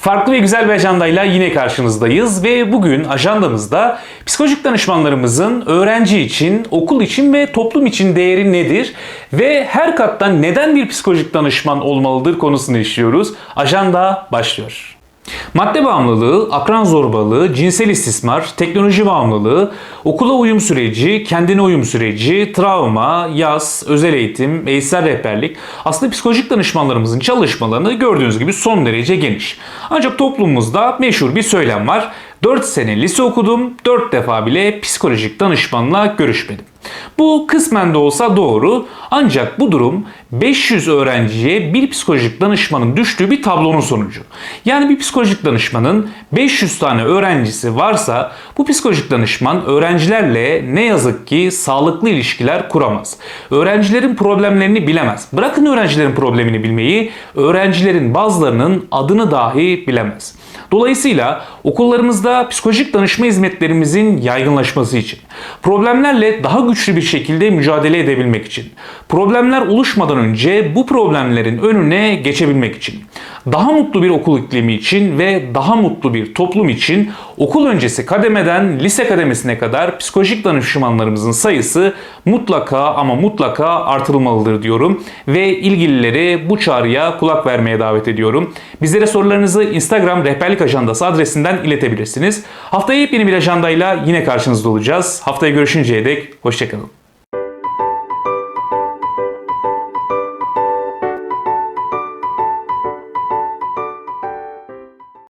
Farklı ve güzel bir ajandayla yine karşınızdayız ve bugün ajandamızda psikolojik danışmanlarımızın öğrenci için, okul için ve toplum için değeri nedir ve her kattan neden bir psikolojik danışman olmalıdır konusunu işliyoruz. Ajanda başlıyor. Madde bağımlılığı, akran zorbalığı, cinsel istismar, teknoloji bağımlılığı, okula uyum süreci, kendine uyum süreci, travma, yaz, özel eğitim, eğitsel rehberlik aslında psikolojik danışmanlarımızın çalışmalarını gördüğünüz gibi son derece geniş. Ancak toplumumuzda meşhur bir söylem var. 4 sene lise okudum, 4 defa bile psikolojik danışmanla görüşmedim. Bu kısmen de olsa doğru ancak bu durum 500 öğrenciye bir psikolojik danışmanın düştüğü bir tablonun sonucu. Yani bir psikolojik danışmanın 500 tane öğrencisi varsa bu psikolojik danışman öğrencilerle ne yazık ki sağlıklı ilişkiler kuramaz. Öğrencilerin problemlerini bilemez. Bırakın öğrencilerin problemini bilmeyi, öğrencilerin bazılarının adını dahi bilemez. Dolayısıyla okullarımızda psikolojik danışma hizmetlerimizin yaygınlaşması için, problemlerle daha güçlü bir şekilde mücadele edebilmek için, problemler oluşmadan önce bu problemlerin önüne geçebilmek için, daha mutlu bir okul iklimi için ve daha mutlu bir toplum için okul öncesi kademeden lise kademesine kadar psikolojik danışmanlarımızın sayısı mutlaka ama mutlaka artırılmalıdır diyorum ve ilgilileri bu çağrıya kulak vermeye davet ediyorum. Bizlere sorularınızı Instagram rehberlik ajandası adresinden iletebilirsiniz. Haftaya yepyeni bir ajandayla yine karşınızda olacağız. Haftaya görüşünceye dek hoşçakalın.